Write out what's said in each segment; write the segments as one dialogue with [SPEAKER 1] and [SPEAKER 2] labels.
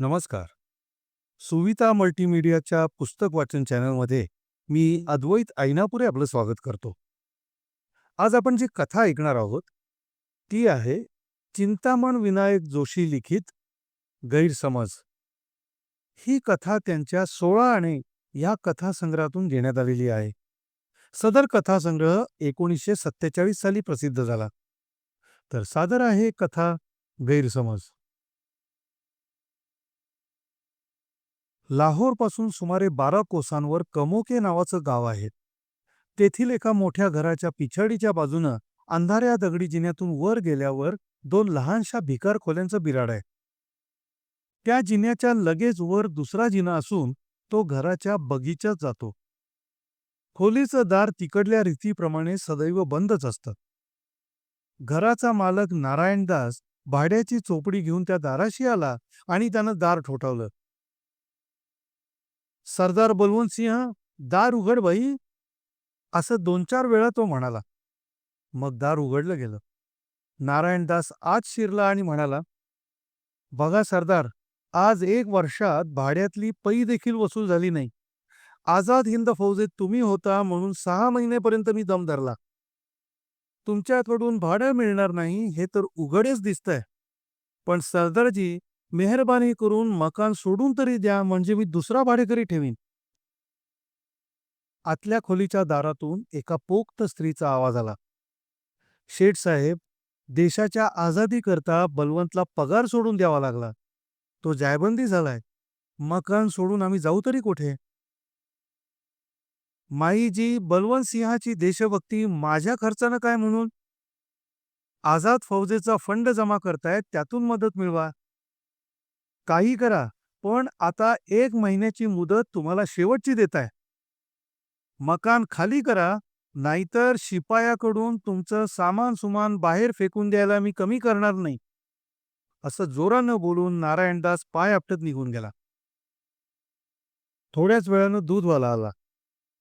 [SPEAKER 1] नमस्कार. सुविता मल्टीमीडियाच्या पुस्तक वाचन चॅनलमध्ये मी अद्वैत ऐनापुरे आपलं स्वागत करतो. आज आपण जी कथा ऐकणार आहोत, ती आहे चिंतामण विनायक जोशी लिखित गैरसमज. ही कथा त्यांच्या सोळा आणि या कथासंग्रहातून घेण्यात आलेली आहे. सदर कथासंग्रह 1947 साली प्रसिद्ध झाला. तर सादर आहे कथा गैरसमज. लाहोरपासून सुमारे बारा कोसांवर कमोके नावाचं गाव आहे. तेथील एका मोठ्या घराच्या पिछाडीच्या बाजूनं अंधाऱ्या दगडी जिन्यातून वर गेल्यावर दोन लहानशा भिकार खोल्यांचं बिराड आहे. त्या जिन्याच्या लगेच वर दुसरा जिना असून तो घराच्या बगीच्यात जातो. खोलीचं दार तिकडल्या रीतीप्रमाणे सदैव बंदच असतं. घराचा मालक नारायणदास भाड्याची चोपडी घेऊन त्या दाराशी आला आणि त्यानं दार ठोठावलं. सरदार बलवंत सिंह दार उघड बाई असं दोन चार वेळा तो म्हणाला. मग दार उघडलं गेलं. नारायणदास आज शिरला आणि म्हणाला, बघा सरदार, आज एक वर्षात भाड्यातली पै देखील वसूल झाली नाही. आझाद हिंद फौजेत तुम्ही होता म्हणून सहा महिनेपर्यंत मी दम धरला. तुमच्याकडून भाडं मिळणार नाही हे तर उघडेच दिसतंय. पण सरदारजी मेहरबानी करून मकान सोडून तरी द्या म्हणजे मी दुसरा भाडेकरी ठेवीन. आतल्या खोलीच्या दारातून एका पोक्त स्त्रीचा आवाज आला. शेठ साहेब, देशाच्या आझादीकरता बलवंतला पगार सोडून द्यावा लागला. तो जायबंदी झालाय. मकान सोडून आम्ही जाऊ तरी कुठे? माईजी बलवंत सिंहाची देशभक्ती माझ्या खर्चानं काय म्हणून? आझाद फौजेचा फंड जमा करतायत त्यातून मदत मिळवा. काही करा, पण आता एक महिन्याची मुदत तुम्हाला शेवटची देताय. मकान खाली करा, नाहीतर शिपायाकडून तुमचं सामान सुमान बाहेर फेकून द्यायला मी कमी करणार नाही. असं जोरानं बोलून नारायणदास पाय आपटत निघून गेला. थोड्याच वेळानं दूधवाला आला.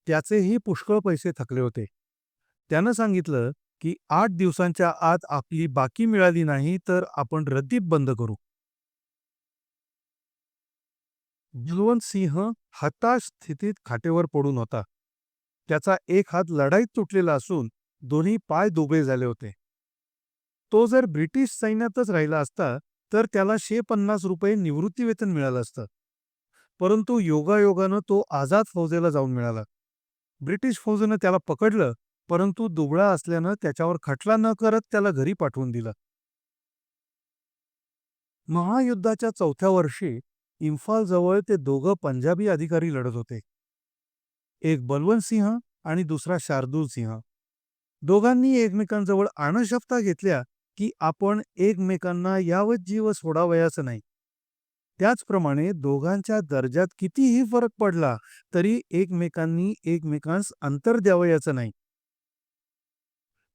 [SPEAKER 1] त्याचेही पुष्कळ पैसे थकले होते. त्यानं सांगितलं की आठ दिवसांच्या आत आपली बाकी मिळाली नाही तर आपण रद्दीप बंद करू. बलवंत सिंह हताश स्थितीत खाटेवर पडून होता. त्याचा एक हात लढाईत तुटलेला असून दोन्ही पाय दुबे झाले होते. तो जर ब्रिटिश सैन्यातच राहिला असता तर त्याला शे पन्नास रुपये निवृत्तीवेतन मिळालं असतं. परंतु योगायोगानं तो आझाद फौजेला जाऊन मिळाला. ब्रिटिश फौजेनं त्याला पकडलं, परंतु दुबळा असल्यानं त्याच्यावर खटला न करत त्याला घरी पाठवून दिलं. महायुद्धाच्या चौथ्या वर्षी इम्फालजवळ ते दोघं पंजाबी अधिकारी लढत होते. एक बलवंत सिंह आणि दुसरा शार्दूल सिंह. दोघांनी एकमेकांजवळ अणशपथा घेतल्या की आपण एकमेकांना यावत जीव सोडावयाचं नाही. त्याचप्रमाणे दोघांच्या दर्जात कितीही फरक पडला तरी एकमेकांनी एकमेकांस अंतर द्यावयाचं नाही.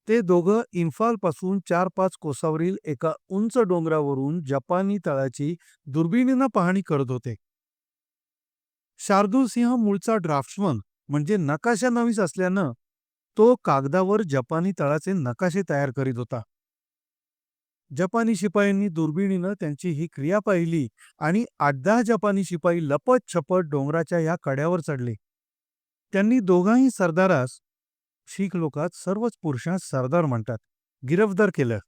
[SPEAKER 1] ते दोघं इम्फालपासून चार पाच कोसावरील एका उंच डोंगरावरून जपानी तळाची दुर्बिणीनं पाहणी करत होते. शार्दूल सिंह मूळचा ड्राफ्ट्समन म्हणजे नकाशानवीस असल्यानं तो कागदावर जपानी तळाचे नकाशे तयार करीत होता. जपानी शिपायांनी दुर्बिणीनं त्यांची ही क्रिया पाहिली आणि आठ दहा जपानी शिपाई लपत छपत डोंगराच्या या कड्यावर चढले. त्यांनी दोघांही सरदारास शीख लोकात सर्वच पुरुषांस सरदार म्हणतात गिरफ्तार केलं.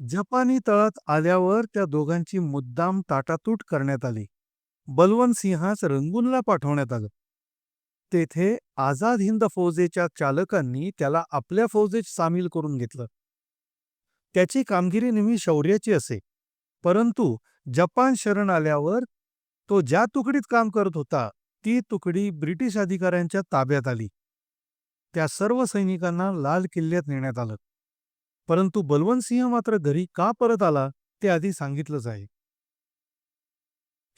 [SPEAKER 1] जपानी तळात आल्यावर त्या दोघांची मुद्दाम ताटातूट करण्यात आली. बलवंत सिंहास रंगूनला पाठवण्यात आलं. तेथे आझाद हिंद फौजेच्या चालकांनी त्याला आपल्या फौजेत सामील करून घेतलं. त्याची कामगिरी नेहमी शौर्याची असे. परंतु जपान शरण आल्यावर तो ज्या तुकडीत काम करत होता ती तुकडी ब्रिटिश अधिकाऱ्यांच्या ताब्यात आली. त्या सर्व सैनिकांना लाल किल्ल्यात नेण्यात आलं. परंतु बलवंत सिंह मात्र घरी का परत आला ते आधी सांगितलंच आहे.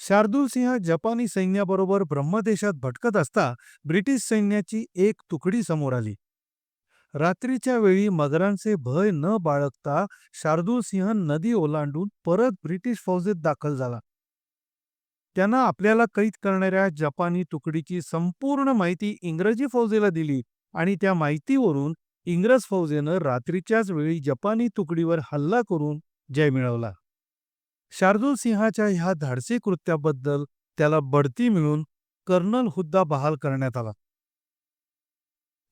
[SPEAKER 1] शार्दूल सिंह जपानी सैन्याबरोबर ब्रह्मदेशात भटकत असता ब्रिटिश सैन्याची एक तुकडी समोर आली. रात्रीच्या वेळी मगरांचे भय न बाळगता शार्दूल सिंह नदी ओलांडून परत ब्रिटिश फौजेत दाखल झाला. त्यांना आपल्याला कैद करणाऱ्या जपानी तुकडीची संपूर्ण माहिती इंग्रजी फौजेला दिली आणि त्या माहितीवरून इंग्रज फौजेनं रात्रीच्याच वेळी जपानी तुकडीवर हल्ला करून जय मिळवला. शार्दूल सिंहाच्या ह्या धाडसी कृत्याबद्दल त्याला बढती मिळून कर्नल हुद्दा बहाल करण्यात आला.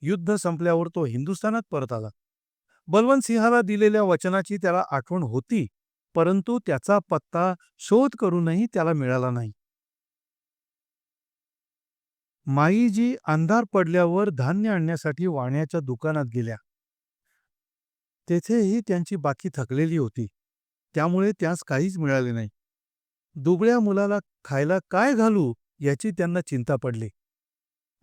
[SPEAKER 1] युद्ध संपल्यावर तो हिंदुस्थानात परत आला. बलवंत सिंहाला दिलेल्या वचनाची त्याला आठवण होती परंतु त्याचा पत्ता शोध करूनही त्याला मिळाला नाही. माईजी अंधार पडल्यावर धान्य आणण्यासाठी वाण्याच्या दुकानात गेल्या. तेथेही त्यांची बाकी थकलेली होती. त्यामुळे त्यास काहीच मिळाले नाही. दुबळ्या मुलाला खायला काय घालू याची त्यांना चिंता पडली.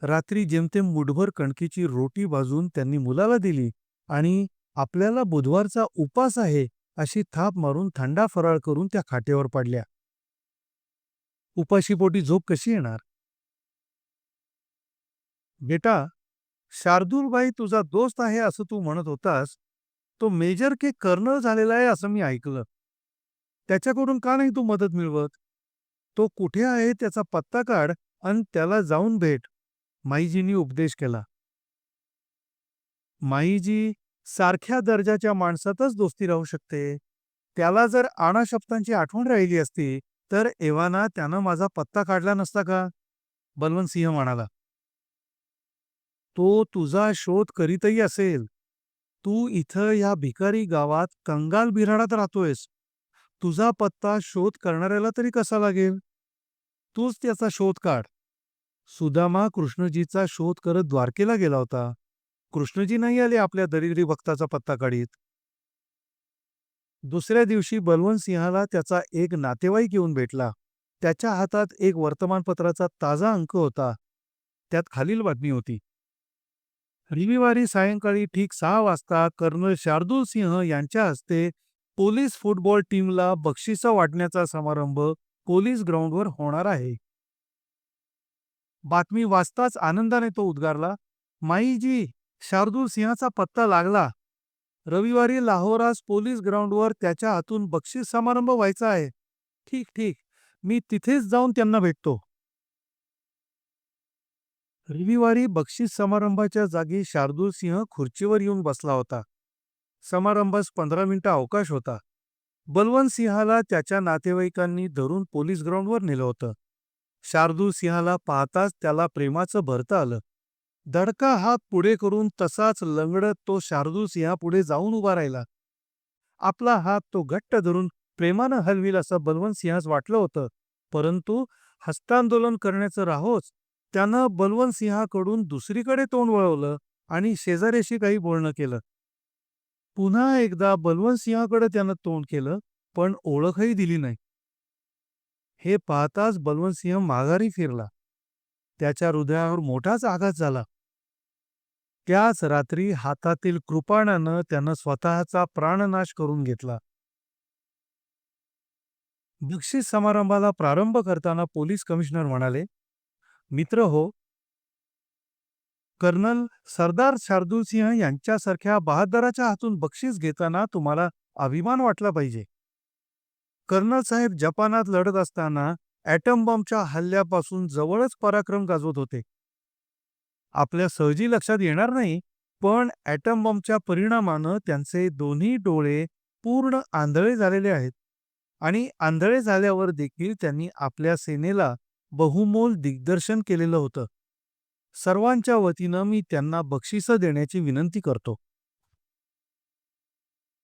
[SPEAKER 1] रात्री जेमतेम मुठभर कणकीची रोटी भाजून त्यांनी मुलाला दिली आणि आपल्याला बुधवारचा उपास आहे अशी थाप मारून थंडा फराळ करून त्या खाटेवर पडल्या. उपाशीपोटी झोप कशी येणार? बेटा शार्दूलबाई तुझा दोस्त आहे असं तू म्हणत होतास तो मेजर के कर्नल झालेला आहे असं मी ऐकलं. त्याच्याकडून का नाही तू मदत मिळवत? तो कुठे आहे त्याचा पत्ता काढ आणि त्याला जाऊन भेट. माईजींनी उपदेश केला. माईजी सारख्या दर्जाच्या माणसातच दोस्ती राहू शकते. त्याला जर आणा शब्दांची आठवण राहिली असती तर एव्हाना त्यानं माझा पत्ता काढला नसता का? बलवंत सिंह म्हणाला. तो तुझा शोध करीतही असेल. तू इथं या भिकारी गावात कंगाल बिराडात राहतोयस. तुझा पत्ता शोध करणाऱ्याला तरी कसा लागेल? तूच त्याचा शोध काढ. सुदामा कृष्णजीचा शोध करत द्वारकेला गेला होता. कृष्णजी नाही आले आपल्या दरिद्री भक्ताचा पत्ता काढीत. दुसऱ्या दिवशी बलवंत सिंहाला त्याचा एक नातेवाईक येऊन भेटला. त्याच्या हातात एक वर्तमानपत्राचा ताजा अंक होता. त्यात खालील बातमी होती. रविवारी सायंकाळी ठीक सहा वाजता कर्नल शार्दूल सिंह यांच्या हस्ते पोलीस फुटबॉल टीमला बक्षिसं वाटण्याचा समारंभ पोलीस ग्राउंडवर होणार आहे. बातमी वाचताच आनंदाने तो उद्गारला माईजी शार्दूल सिंहाचा पत्ता लागला. रविवारी लाहोरास पोलीस ग्राउंडवर त्याच्या हातून बक्षीस समारंभ व्हायचा आहे. ठीक ठीक मी तिथेच जाऊन त्यांना भेटतो. रविवारी बक्षीस समारंभाच्या जागी शार्दूल सिंह खुर्चीवर येऊन बसला होता. समारंभास पंधरा मिनिटं अवकाश होता. बलवंत सिंहाला त्याच्या नातेवाईकांनी धरून पोलीस ग्राउंडवर नेलं होतं. शार्दूल सिंहाला पाहताच त्याला प्रेमाचं भरतं आलं. दडका हात पुढे करून तसाच लंगडत तो शार्दूल सिंहापुढे जाऊन उभा राहिला. आपला हात तो घट्ट धरून प्रेमानं हलविल असं बलवंत सिंहास वाटलं होतं. परंतु हस्तांदोलन करण्याचं राहोच त्यानं बलवंत सिंहाकडून दुसरीकडे तोंड वळवलं आणि शेजाऱ्याशी काही बोलणं केलं. पुन्हा एकदा बलवंत सिंहाकडे त्यानं तोंड केलं पण ओळखही दिली नाही. हे पाहताच बलवंत सिंह माघारी फिरला. त्याच्या हृदयावर मोठाच आघात झाला. त्याच रात्री हातातील कृपाणानं त्यानं स्वतःचा प्राणनाश करून घेतला. बक्षीस समारंभाला प्रारंभ करताना पोलीस कमिशनर म्हणाले मित्र हो. कर्नल सरदार शार्दूल सिंह यांच्यासारख्या बहादराच्या हातून बक्षीस घेताना तुम्हाला अभिमान वाटला पाहिजे. कर्नल साहेब जपानात लढत असताना ॲटम बॉम्बच्या हल्ल्यापासून जवळच पराक्रम गाजवत होते. आपल्या सहजी लक्षात येणार नाही पण ॲटम बॉम्बच्या परिणामानं त्यांचे दोन्ही डोळे पूर्ण आंधळे झालेले आहेत. आणि आंधळे झाल्यावर देखील त्यांनी आपल्या सेनेला बहुमोल दिग्दर्शन केलेलं होतं. सर्वांच्या वतीनं मी त्यांना बक्षिसं देण्याची विनंती करतो.